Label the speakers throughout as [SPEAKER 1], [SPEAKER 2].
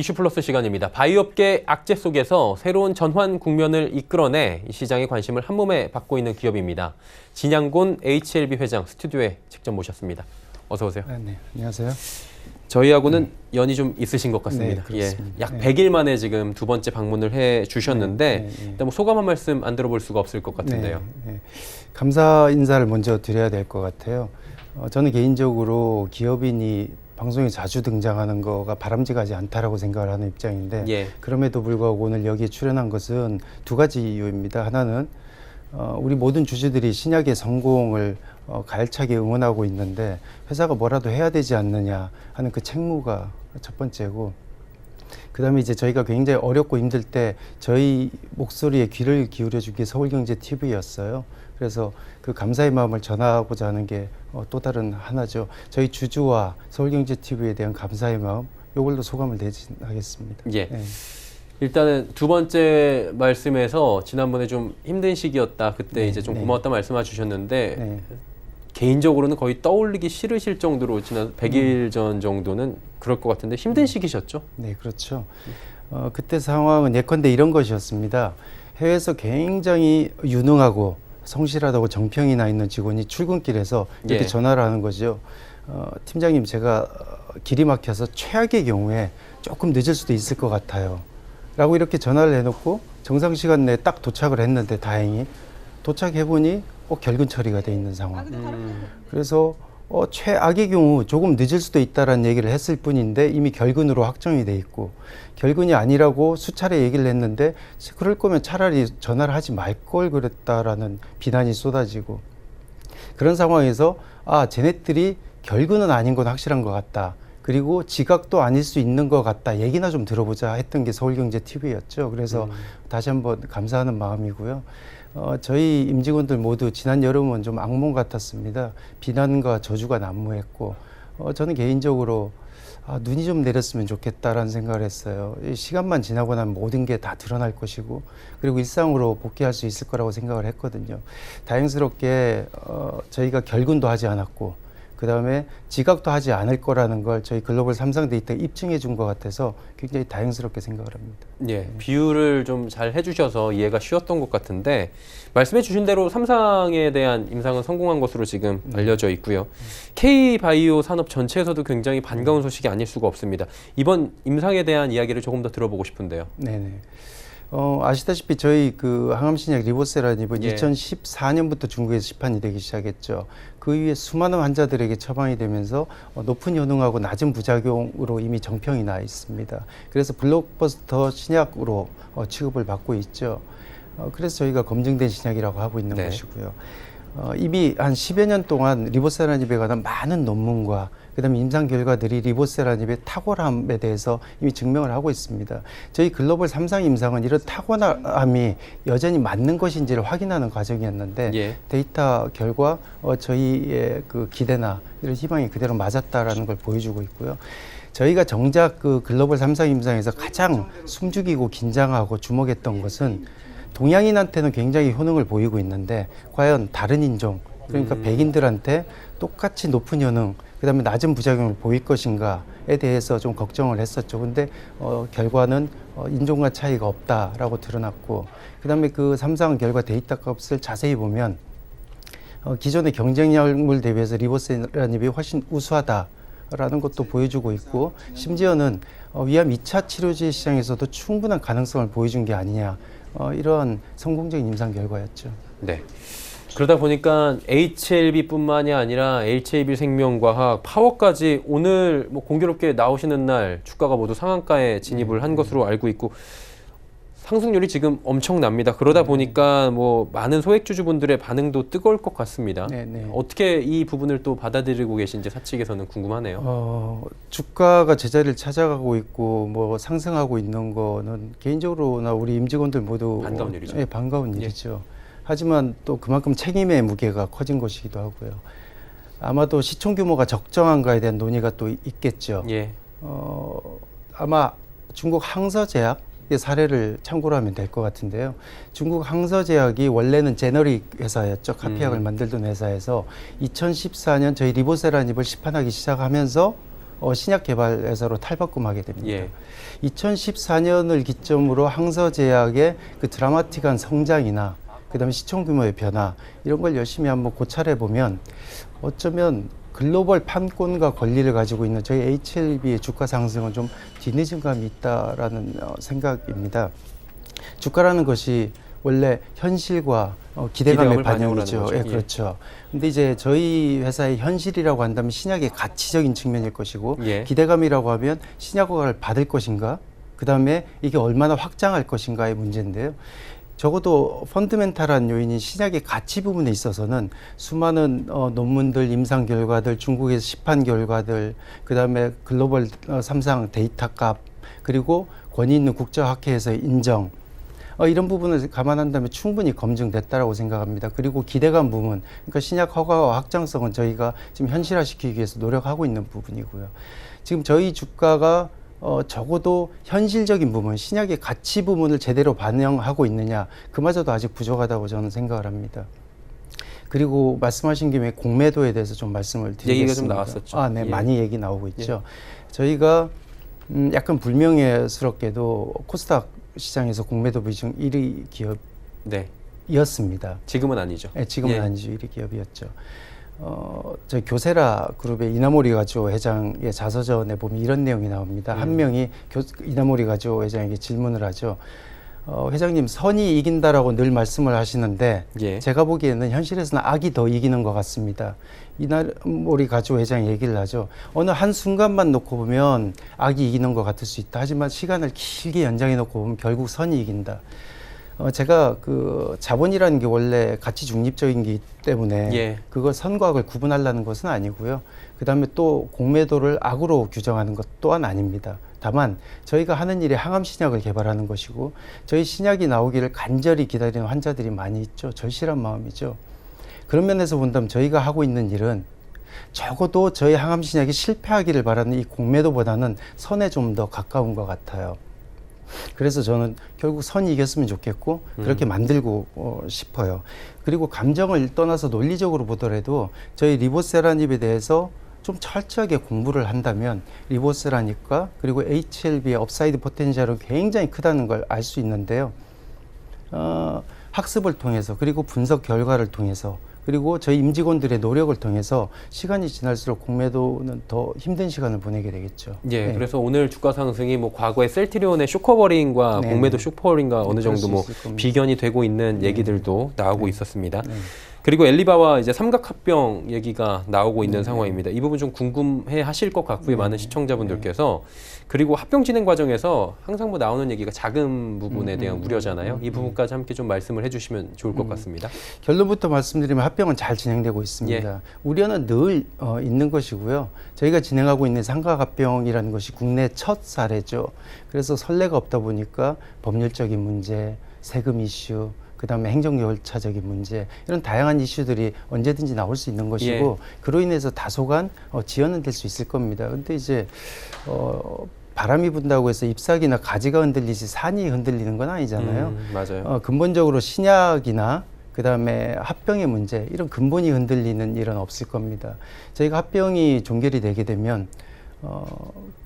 [SPEAKER 1] 이슈 플러스 시간입니다. 바이오업계 악재 속에서 새로운 전환 국면을 이끌어내 이 시장의 관심을 한몸에 받고 있는 기업입니다. 진양곤 HLB 회장 스튜디오에 직접 모셨습니다. 어서 오세요.
[SPEAKER 2] 아, 네, 안녕하세요.
[SPEAKER 1] 저희하고는 연이 좀 있으신 것 같습니다.
[SPEAKER 2] 네.
[SPEAKER 1] 예, 약
[SPEAKER 2] 네.
[SPEAKER 1] 100일 만에 지금 두 번째 방문을 해 주셨는데
[SPEAKER 2] 네, 네, 네.
[SPEAKER 1] 일단 뭐 소감 한 말씀 안 들어볼 수가 없을 것 같은데요.
[SPEAKER 2] 네, 네. 감사 인사를 먼저 드려야 될 것 같아요. 어, 저는 개인적으로 기업인이 방송에 자주 등장하는 거가 바람직하지 않다라고 생각을 하는 입장인데
[SPEAKER 1] 예.
[SPEAKER 2] 그럼에도 불구하고 오늘 여기에 출연한 것은 두 가지 이유입니다. 하나는 어, 우리 모든 주주들이 신약의 성공을 어, 가열차게 응원하고 있는데 회사가 뭐라도 해야 되지 않느냐 하는 그 책무가 첫 번째고 그다음에 이제 저희가 굉장히 어렵고 힘들 때 저희 목소리에 귀를 기울여 주기 서울경제 TV였어요. 그래서 그 감사의 마음을 전하고자 하는 게 어, 또 다른 하나죠. 저희 주주와 서울경제 TV에 대한 감사의 마음 이걸로 소감을 대신하겠습니다.
[SPEAKER 1] 예.
[SPEAKER 2] 네.
[SPEAKER 1] 일단은 두 번째 말씀에서 지난번에 좀 힘든 시기였다. 그때
[SPEAKER 2] 네,
[SPEAKER 1] 이제 좀
[SPEAKER 2] 네.
[SPEAKER 1] 고마웠다 말씀해 주셨는데
[SPEAKER 2] 네.
[SPEAKER 1] 개인적으로는 거의 떠올리기 싫으실 정도로 지난 100일 전 정도는 그럴 것 같은데 힘든 시기셨죠?
[SPEAKER 2] 네, 그렇죠. 어, 그때 상황은 예컨대 이런 것이었습니다. 해외에서 굉장히 유능하고 성실하다고 정평이 나 있는 직원이 출근길에서 이렇게
[SPEAKER 1] 예.
[SPEAKER 2] 전화를 하는 거죠. 어, 팀장님, 제가 어, 길이 막혀서 최악의 경우에 조금 늦을 수도 있을 것 같아요. 라고 이렇게 전화를 해놓고 정상 시간 내에 딱 도착을 했는데 다행히 도착해보니 어, 결근 처리가 돼 있는 상황. 그래서 어, 최악의 경우 조금 늦을 수도 있다라는 얘기를 했을 뿐인데 이미 결근으로 확정이 돼 있고 결근이 아니라고 수차례 얘기를 했는데 그럴 거면 차라리 전화를 하지 말 걸 그랬다라는 비난이 쏟아지고 그런 상황에서 아 쟤네들이 결근은 아닌 건 확실한 것 같다. 그리고 지각도 아닐 수 있는 것 같다. 얘기나 좀 들어보자 했던 게 서울경제 TV였죠. 그래서 다시 한번 감사하는 마음이고요. 어, 저희 임직원들 모두 지난 여름은 좀 악몽 같았습니다. 비난과 저주가 난무했고 어, 저는 개인적으로 아, 눈이 좀 내렸으면 좋겠다라는 생각을 했어요. 이 시간만 지나고 나면 모든 게 다 드러날 것이고 그리고 일상으로 복귀할 수 있을 거라고 생각을 했거든요. 다행스럽게 어, 저희가 결근도 하지 않았고 그 다음에 지각도 하지 않을 거라는 걸 저희 글로벌 삼성 데이터 입증해 준 것 같아서 굉장히 다행스럽게 생각을 합니다.
[SPEAKER 1] 예, 비유를 좀 잘 해주셔서 이해가 쉬웠던 것 같은데 말씀해 주신 대로 삼상에 대한 임상은 성공한 것으로 지금 알려져 있고요. K 바이오 산업 전체에서도 굉장히 반가운 소식이 아닐 수가 없습니다. 이번 임상에 대한 이야기를 조금 더 들어보고 싶은데요.
[SPEAKER 2] 네네. 어, 아시다시피 저희 그 항암신약 리보세라닙은
[SPEAKER 1] 예.
[SPEAKER 2] 2014년부터 중국에서 시판이 되기 시작했죠. 그 이후에 수많은 환자들에게 처방이 되면서 어, 높은 효능하고 낮은 부작용으로 이미 정평이 나 있습니다. 그래서 블록버스터 신약으로 어, 취급을 받고 있죠. 어, 그래서 저희가 검증된 신약이라고 하고 있는
[SPEAKER 1] 네.
[SPEAKER 2] 것이고요. 어, 이미 한 10여 년 동안 리보세라닙에 관한 많은 논문과 그다음에 임상 결과들이 리보세라닙의 탁월함에 대해서 이미 증명을 하고 있습니다. 저희 글로벌 삼상 임상은 이런 탁월함이 여전히 맞는 것인지를 확인하는 과정이었는데
[SPEAKER 1] 예.
[SPEAKER 2] 데이터 결과 어, 저희의 그 기대나 이런 희망이 그대로 맞았다라는 걸 보여주고 있고요. 저희가 정작 그 글로벌 삼상 임상에서 가장 숨죽이고 긴장하고 주목했던 것은 동양인한테는 굉장히 효능을 보이고 있는데 과연 다른 인종 그러니까 백인들한테 똑같이 높은 효능 그다음에 낮은 부작용을 보일 것인가에 대해서 좀 걱정을 했었죠. 근데 어, 결과는 어, 인종과 차이가 없다라고 드러났고 그다음에 그 삼상 결과 데이터 값을 자세히 보면 어, 기존의 경쟁력물 대비해서 리보세라닙이 훨씬 우수하다 라는 것도 보여주고 있고 심지어는 어, 위암 2차 치료제 시장에서도 충분한 가능성을 보여준 게 아니냐 어, 이런 성공적인 임상 결과였죠.
[SPEAKER 1] 네. 그러다 보니까 HLB뿐만이 아니라 HLB 생명과학, 파워까지 오늘 뭐 공교롭게 나오시는 날 주가가 모두 상한가에 진입을 한 것으로 알고 있고 상승률이 지금 엄청납니다. 그러다 보니까 뭐 많은 소액주주분들의 반응도 뜨거울 것 같습니다.
[SPEAKER 2] 네, 네.
[SPEAKER 1] 어떻게 이 부분을 또 받아들이고 계신지 사측에서는 궁금하네요.
[SPEAKER 2] 어, 주가가 제자리를 찾아가고 있고 뭐 상승하고 있는 거는 개인적으로나 우리 임직원들 모두
[SPEAKER 1] 반가운 일이죠.
[SPEAKER 2] 예, 반가운 일이죠. 하지만 또 그만큼 책임의 무게가 커진 것이기도 하고요. 아마도 시총 규모가 적정한가에 대한 논의가 또 있겠죠.
[SPEAKER 1] 예.
[SPEAKER 2] 어, 아마 중국 항서제약의 사례를 참고로 하면 될 것 같은데요. 중국 항서제약이 원래는 제너릭 회사였죠. 카피약을
[SPEAKER 1] 음.
[SPEAKER 2] 만들던 회사에서 2014년 저희 리보세라닙을 시판하기 시작하면서 어, 신약 개발 회사로 탈바꿈하게 됩니다.
[SPEAKER 1] 예.
[SPEAKER 2] 2014년을 기점으로 항서제약의 그 드라마틱한 성장이나 그다음에 시총 규모의 변화 이런 걸 열심히 한번 고찰해 보면 어쩌면 글로벌 판권과 권리를 가지고 있는 저희 HLB의 주가 상승은 좀 뒤늦은 감이 있다라는 어, 생각입니다. 주가라는 것이 원래 현실과 어, 기대감의
[SPEAKER 1] 반영이죠.
[SPEAKER 2] 예,
[SPEAKER 1] 예.
[SPEAKER 2] 그렇죠. 근데 이제 저희 회사의 현실이라고 한다면 신약의 가치적인 측면일 것이고
[SPEAKER 1] 예.
[SPEAKER 2] 기대감이라고 하면 신약 허가를 받을 것인가? 그다음에 이게 얼마나 확장할 것인가의 문제인데요. 적어도 펀드멘탈한 요인인 신약의 가치 부분에 있어서는 수많은 어, 논문들, 임상 결과들, 중국에서 시판 결과들, 그 다음에 글로벌 어, 삼상 데이터 값, 그리고 권위 있는 국제학회에서의 인정, 어, 이런 부분을 감안한다면 충분히 검증됐다라고 생각합니다. 그리고 기대감 부분, 그러니까 신약 허가와 확장성은 저희가 지금 현실화시키기 위해서 노력하고 있는 부분이고요. 지금 저희 주가가 어, 적어도 현실적인 부분, 신약의 가치 부분을 제대로 반영하고 있느냐, 그마저도 아직 부족하다고 저는 생각을 합니다. 그리고 말씀하신 김에 공매도에 대해서 좀 말씀을 드리겠습니다.
[SPEAKER 1] 얘기가 좀 나왔었죠.
[SPEAKER 2] 아, 네,
[SPEAKER 1] 예.
[SPEAKER 2] 많이 얘기 나오고 있죠. 저희가 음, 약간 불명예스럽게도 코스닥 시장에서 공매도 비중 1위
[SPEAKER 1] 네.
[SPEAKER 2] 기업이었습니다.
[SPEAKER 1] 지금은 아니죠.
[SPEAKER 2] 네, 지금은
[SPEAKER 1] 예.
[SPEAKER 2] 아니죠. 1위 기업이었죠. 어, 저 교세라 그룹의 이나모리 가지오 회장의 자서전에 보면 이런 내용이 나옵니다.
[SPEAKER 1] 음.
[SPEAKER 2] 한 명이 교, 이나모리 가지오 회장에게 질문을 하죠. 어, 회장님 선이 이긴다라고 늘 말씀을 하시는데
[SPEAKER 1] 예.
[SPEAKER 2] 제가 보기에는 현실에서는 악이 더 이기는 것 같습니다. 이나모리 가지오 회장이 얘기를 하죠. 어느 한 순간만 놓고 보면 악이 이기는 것 같을 수 있다. 하지만 시간을 길게 연장해 놓고 보면 결국 선이 이긴다. 어, 제가 그 자본이라는 게 원래 가치 중립적인기 때문에
[SPEAKER 1] 예.
[SPEAKER 2] 그걸 선과 악을 구분하려는 것은 아니고요. 그 다음에 또 공매도를 악으로 규정하는 것 또한 아닙니다. 다만 저희가 하는 일이 항암 신약을 개발하는 것이고 저희 신약이 나오기를 간절히 기다리는 환자들이 많이 있죠. 절실한 마음이죠. 그런 면에서 본다면 저희가 하고 있는 일은 적어도 저희 항암 신약이 실패하기를 바라는 이 공매도보다는 선에 좀 더 가까운 것 같아요. 그래서 저는 결국 선이 이겼으면 좋겠고 그렇게 만들고 어, 싶어요. 그리고 감정을 떠나서 논리적으로 보더라도 저희 리보세라닙에 대해서 좀 철저하게 공부를 한다면 리보세라닙과 그리고 HLB의 업사이드 포텐셜은 굉장히 크다는 걸 알 수 있는데요. 어, 학습을 통해서 그리고 분석 결과를 통해서 그리고 저희 임직원들의 노력을 통해서 시간이 지날수록 공매도는 더 힘든 시간을 보내게 되겠죠.
[SPEAKER 1] 예,
[SPEAKER 2] 네.
[SPEAKER 1] 그래서 오늘 주가 상승이 뭐 과거에 셀트리온의 쇼커버링과
[SPEAKER 2] 네,
[SPEAKER 1] 공매도
[SPEAKER 2] 네.
[SPEAKER 1] 쇼커버링과 어느
[SPEAKER 2] 네,
[SPEAKER 1] 정도
[SPEAKER 2] 수
[SPEAKER 1] 뭐. 비견이 되고 있는 얘기들도 나오고 있었습니다.
[SPEAKER 2] 네.
[SPEAKER 1] 그리고 엘리바와 이제 삼각합병 얘기가 나오고 있는 상황입니다. 이 부분 좀 궁금해 하실 것 같고요. 많은 시청자분들께서. 그리고 합병 진행 과정에서 항상 뭐 나오는 얘기가 자금 부분에 대한 우려잖아요. 이 부분까지 함께 좀 말씀을 해주시면 좋을 것 같습니다.
[SPEAKER 2] 결론부터 말씀드리면 합병은 잘 진행되고 있습니다.
[SPEAKER 1] 예.
[SPEAKER 2] 우려는 늘 어, 있는 것이고요. 저희가 진행하고 있는 상가합병이라는 것이 국내 첫 사례죠. 그래서 선례가 없다 보니까 법률적인 문제, 세금 이슈, 그 다음에 행정 절차적인 문제 이런 다양한 이슈들이 언제든지 나올 수 있는 것이고 그로 인해서 다소간 어, 지연은 될 수 있을 겁니다. 근데 이제 어, 바람이 분다고 해서 잎사귀나 가지가 흔들리지 산이 흔들리는 건 아니잖아요.
[SPEAKER 1] 음, 맞아요.
[SPEAKER 2] 어, 근본적으로 신약이나 그다음에 합병의 문제 이런 근본이 흔들리는 일은 없을 겁니다. 저희가 합병이 종결이 되게 되면 어,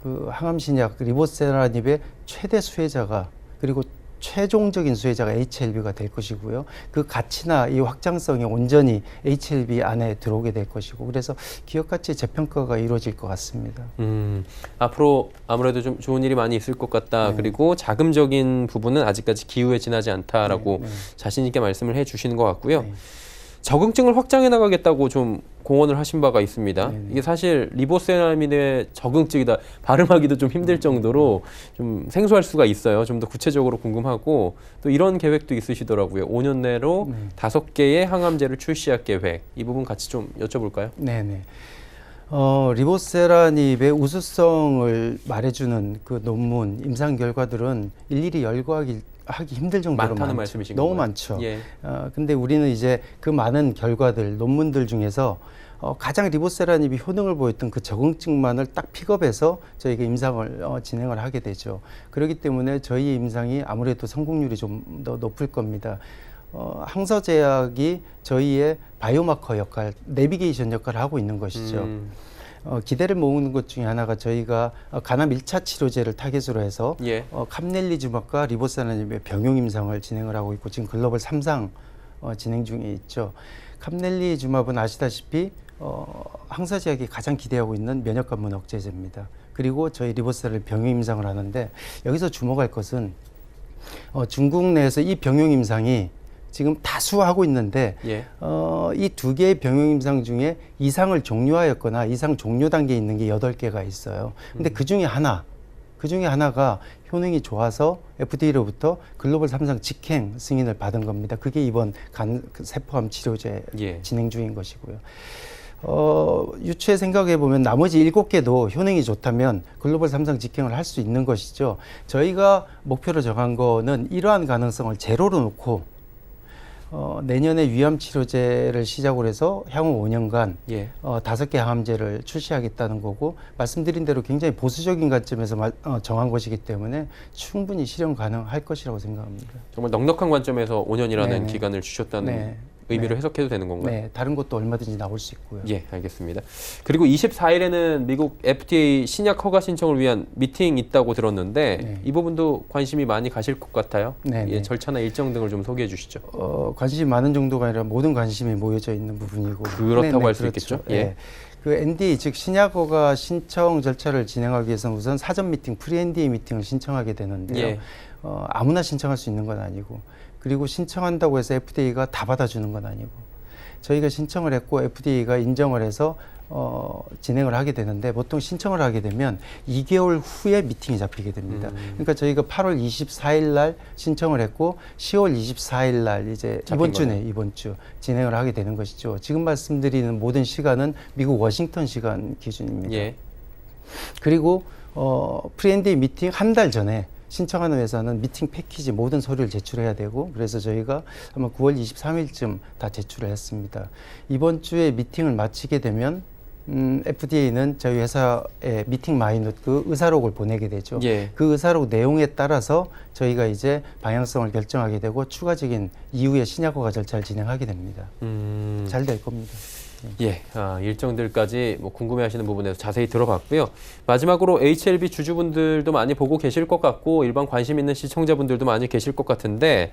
[SPEAKER 2] 그 항암 신약 리보세라닙의 최대 수혜자가 그리고 최종적인 수혜자가 HLB가 될 것이고요. 그 가치나 이 확장성이 온전히 HLB 안에 들어오게 될 것이고 그래서 기업 가치 재평가가 이루어질 것 같습니다.
[SPEAKER 1] 음, 앞으로 아무래도 좀 좋은 일이 많이 있을 것 같다.
[SPEAKER 2] 네.
[SPEAKER 1] 그리고 자금적인 부분은 아직까지 기후에 지나지 않다라고
[SPEAKER 2] 네, 네.
[SPEAKER 1] 자신 있게 말씀을 해 주시는 것 같고요.
[SPEAKER 2] 네.
[SPEAKER 1] 적응증을 확장해 나가겠다고 좀 공언을 하신 바가 있습니다.
[SPEAKER 2] 네네.
[SPEAKER 1] 이게 사실 리보세라민의 적응증이다 발음하기도 좀 힘들 정도로 좀 생소할 수가 있어요. 좀 더 구체적으로 궁금하고 또 이런 계획도 있으시더라고요. 5년 내로
[SPEAKER 2] 네.
[SPEAKER 1] 다섯 개의 항암제를 출시할 계획. 이 부분 같이 좀 여쭤볼까요?
[SPEAKER 2] 네네. 어, 리보세라닙의 우수성을 말해주는 그 논문, 임상 결과들은 일일이 열거하기 하기 힘들 정도로
[SPEAKER 1] 많다는
[SPEAKER 2] 많죠.
[SPEAKER 1] 말씀이신
[SPEAKER 2] 너무
[SPEAKER 1] 건가요?
[SPEAKER 2] 많죠.
[SPEAKER 1] 예.
[SPEAKER 2] 어, 근데 우리는 이제 그 많은 결과들, 논문들 중에서 어, 가장 리보세라닙이 효능을 보였던 그 적응증만을 딱 픽업해서 저희가 임상을 어, 진행을 하게 되죠. 그렇기 때문에 저희 임상이 아무래도 성공률이 좀 더 높을 겁니다. 어, 항서제약이 저희의 바이오마커 역할, 내비게이션 역할을 하고 있는 것이죠.
[SPEAKER 1] 음,
[SPEAKER 2] 어, 기대를 모으는 것 중에 하나가 저희가 어, 간암 1차 치료제를 타겟으로 해서
[SPEAKER 1] 예.
[SPEAKER 2] 어, 캄넬리주막과 리보사나님의 병용 임상을 진행을 하고 있고 지금 글로벌 3상 어, 진행 중에 있죠. 캄넬리주막은 아시다시피 어, 항사제약이 가장 기대하고 있는 면역관문 억제제입니다. 그리고 저희 리보사를 병용 임상을 하는데 여기서 주목할 것은 어, 중국 내에서 이 병용 임상이 지금 다수 하고 있는데
[SPEAKER 1] 예.
[SPEAKER 2] 어, 이 두 개의 병용 임상 중에 이상을 종료하였거나 이상 종료 단계에 있는 게 여덟 개가 있어요. 근데 그 중에 하나, 그 중에 하나가 효능이 좋아서 FDA로부터 글로벌 삼상 직행 승인을 받은 겁니다. 그게 이번 간그 세포암 치료제
[SPEAKER 1] 예.
[SPEAKER 2] 진행 중인 것이고요. 어, 유추해 생각해 보면 나머지 일곱 개도 효능이 좋다면 글로벌 삼상 직행을 할 수 있는 것이죠. 저희가 목표로 정한 거는 이러한 가능성을 제로로 놓고 어, 내년에 위암 치료제를 시작으로 해서 향후 5년간
[SPEAKER 1] 예.
[SPEAKER 2] 어, 다섯 개 항암제를 출시하겠다는 거고 말씀드린 대로 굉장히 보수적인 관점에서 말, 어, 정한 것이기 때문에 충분히 실현 가능할 것이라고 생각합니다.
[SPEAKER 1] 정말 넉넉한 관점에서 5년이라는
[SPEAKER 2] 네네.
[SPEAKER 1] 기간을 주셨다는
[SPEAKER 2] 네.
[SPEAKER 1] 의미로 해석해도 되는 건가요?
[SPEAKER 2] 네, 다른 것도 얼마든지 나올 수 있고요.
[SPEAKER 1] 예, 알겠습니다. 그리고 24일에는 미국 FDA 신약 허가 신청을 위한 미팅 있다고 들었는데
[SPEAKER 2] 네.
[SPEAKER 1] 이 부분도 관심이 많이 가실 것 같아요.
[SPEAKER 2] 네,
[SPEAKER 1] 예,
[SPEAKER 2] 네.
[SPEAKER 1] 절차나 일정 등을 좀 소개해 주시죠.
[SPEAKER 2] 어, 관심이 많은 정도가 아니라 모든 관심이 모여져 있는 부분이고
[SPEAKER 1] 그렇다고 할 수 있겠죠? 예.
[SPEAKER 2] 예. 그 ND 즉 신약 허가 신청 절차를 진행하기 위해서는 우선 사전 미팅, 프리 NDA 미팅을 신청하게 되는데요.
[SPEAKER 1] 예.
[SPEAKER 2] 어, 아무나 신청할 수 있는 건 아니고 그리고 신청한다고 해서 FDA가 다 받아주는 건 아니고 저희가 신청을 했고 FDA가 인정을 해서 어, 진행을 하게 되는데 보통 신청을 하게 되면 2개월 후에 미팅이 잡히게 됩니다.
[SPEAKER 1] 음.
[SPEAKER 2] 그러니까 저희가 8월 24일 날 신청을 했고 10월 24일 날 이제 이번 주네. 이번 주 진행을 하게 되는 것이죠. 지금 말씀드리는 모든 시간은 미국 워싱턴 시간 기준입니다.
[SPEAKER 1] 예.
[SPEAKER 2] 그리고 어, 프리엔디 미팅 한 달 전에 신청하는 회사는 미팅 패키지 모든 서류를 제출해야 되고 그래서 저희가 아마 9월 23일쯤 다 제출을 했습니다. 이번 주에 미팅을 마치게 되면 음, FDA는 저희 회사에 미팅 마이노트 그 의사록을 보내게 되죠.
[SPEAKER 1] 예.
[SPEAKER 2] 그 의사록 내용에 따라서 저희가 이제 방향성을 결정하게 되고 추가적인 이후의 신약허가 절차를 진행하게 됩니다.
[SPEAKER 1] 음.
[SPEAKER 2] 잘될 겁니다.
[SPEAKER 1] 예, 아, 일정들까지 뭐 궁금해하시는 부분에서 자세히 들어봤고요. 마지막으로 HLB 주주분들도 많이 보고 계실 것 같고 일반 관심 있는 시청자분들도 많이 계실 것 같은데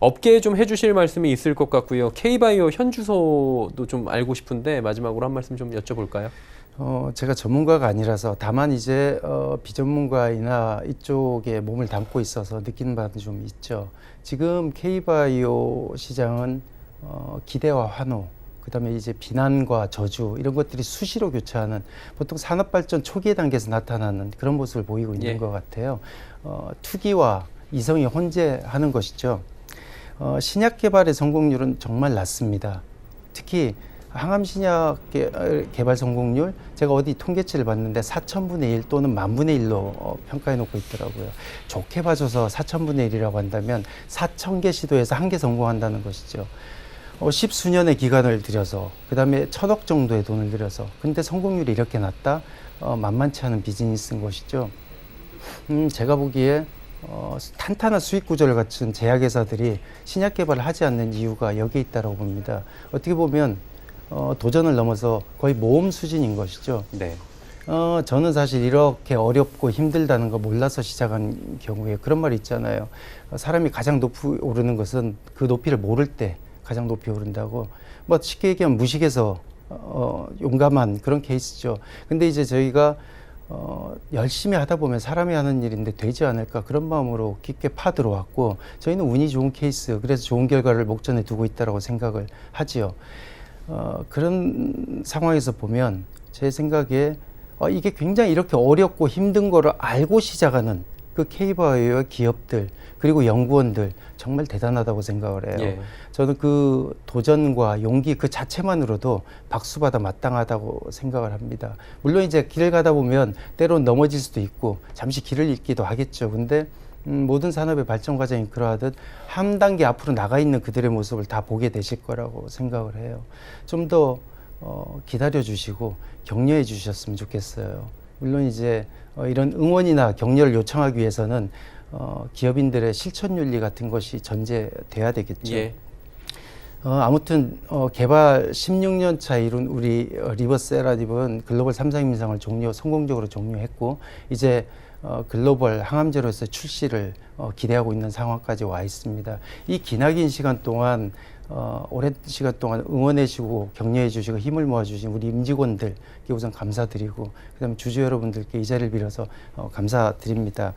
[SPEAKER 1] 업계에 좀 해주실 말씀이 있을 것 같고요. K바이오 현 주소도 좀 알고 싶은데 마지막으로 한 말씀 좀 여쭤볼까요?
[SPEAKER 2] 어, 제가 전문가가 아니라서 다만 이제 어, 비전문가이나 이쪽에 몸을 담고 있어서 느끼는 바는 좀 있죠. 지금 K바이오 시장은 어, 기대와 환호, 그다음에 이제 비난과 저주 이런 것들이 수시로 교차하는 보통 산업 발전 초기의 단계에서 나타나는 그런 모습을 보이고 있는
[SPEAKER 1] 예.
[SPEAKER 2] 것 같아요. 어, 투기와 이성이 혼재하는 것이죠. 어, 신약 개발의 성공률은 정말 낮습니다. 특히 항암 신약 개, 어, 개발 성공률 제가 어디 통계치를 봤는데 4천분의 1 또는 만분의 1로 어, 평가해 놓고 있더라고요. 좋게 봐줘서 4천분의 1이라고 한다면 4천 개 시도에서 한 개 성공한다는 것이죠. 어, 십수년의 기간을 들여서 그다음에 천억 정도의 돈을 들여서 근데 성공률이 이렇게 낮다 어, 만만치 않은 비즈니스인 것이죠. 음, 제가 보기에 어, 탄탄한 수익 구조를 갖춘 제약회사들이 신약 개발을 하지 않는 이유가 여기에 있다고 봅니다. 어떻게 보면 어, 도전을 넘어서 거의 모험 수준인 것이죠.
[SPEAKER 1] 네.
[SPEAKER 2] 어, 저는 사실 이렇게 어렵고 힘들다는 거 몰라서 시작한 경우에 그런 말이 있잖아요. 어, 사람이 가장 높이 오르는 것은 그 높이를 모를 때 가장 높이 오른다고. 뭐 쉽게 얘기하면 무식해서 어, 용감한 그런 케이스죠. 근데 이제 저희가 어, 열심히 하다 보면 사람이 하는 일인데 되지 않을까 그런 마음으로 깊게 파 들어왔고 저희는 운이 좋은 케이스 그래서 좋은 결과를 목전에 두고 있다라고 생각을 하지요. 어, 그런 상황에서 보면 제 생각에 어, 이게 굉장히 이렇게 어렵고 힘든 거를 알고 시작하는 그 K바이오의 기업들 그리고 연구원들 정말 대단하다고 생각을 해요.
[SPEAKER 1] 예.
[SPEAKER 2] 저는 그 도전과 용기 그 자체만으로도 박수받아 마땅하다고 생각을 합니다. 물론 이제 길을 가다 보면 때론 넘어질 수도 있고 잠시 길을 잃기도 하겠죠. 근데 음, 모든 산업의 발전 과정이 그러하듯 한 단계 앞으로 나가 있는 그들의 모습을 다 보게 되실 거라고 생각을 해요. 좀더 어, 기다려 주시고 격려해 주셨으면 좋겠어요. 물론 이제 어, 이런 응원이나 격려를 요청하기 위해서는 어, 기업인들의 실천 윤리 같은 것이 전제돼야 되겠죠.
[SPEAKER 1] 예.
[SPEAKER 2] 어, 아무튼 어, 개발 16년 차 이룬 우리 어, 리버세라딥은 글로벌 삼상 임상을 종료 성공적으로 종료했고 이제 어, 글로벌 항암제로서 출시를 어, 기대하고 있는 상황까지 와 있습니다. 이 기나긴 시간 동안 어, 오랜 시간 동안 응원해 주고 격려해 주시고 힘을 모아 주신 우리 임직원들께 우선 감사드리고 그다음에 주주 여러분들께 이 자리를 빌어서 어, 감사드립니다.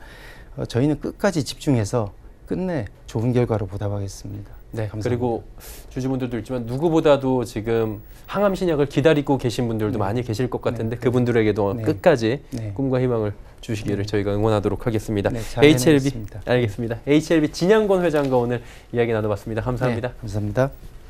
[SPEAKER 2] 어, 저희는 끝까지 집중해서 끝내 좋은 결과로 보답하겠습니다.
[SPEAKER 1] 네,
[SPEAKER 2] 감사합니다.
[SPEAKER 1] 그리고 주주분들도 있지만 누구보다도 지금 항암 신약을 기다리고 계신 분들도 많이 계실 것 같은데 그분들에게도
[SPEAKER 2] 네.
[SPEAKER 1] 끝까지
[SPEAKER 2] 네.
[SPEAKER 1] 꿈과 희망을 주시기를 저희가 응원하도록 하겠습니다.
[SPEAKER 2] 네, 잘
[SPEAKER 1] HLB
[SPEAKER 2] 해내겠습니다.
[SPEAKER 1] 알겠습니다. HLB 진양권 회장과 오늘 이야기 나눠봤습니다. 감사합니다.
[SPEAKER 2] 네, 감사합니다.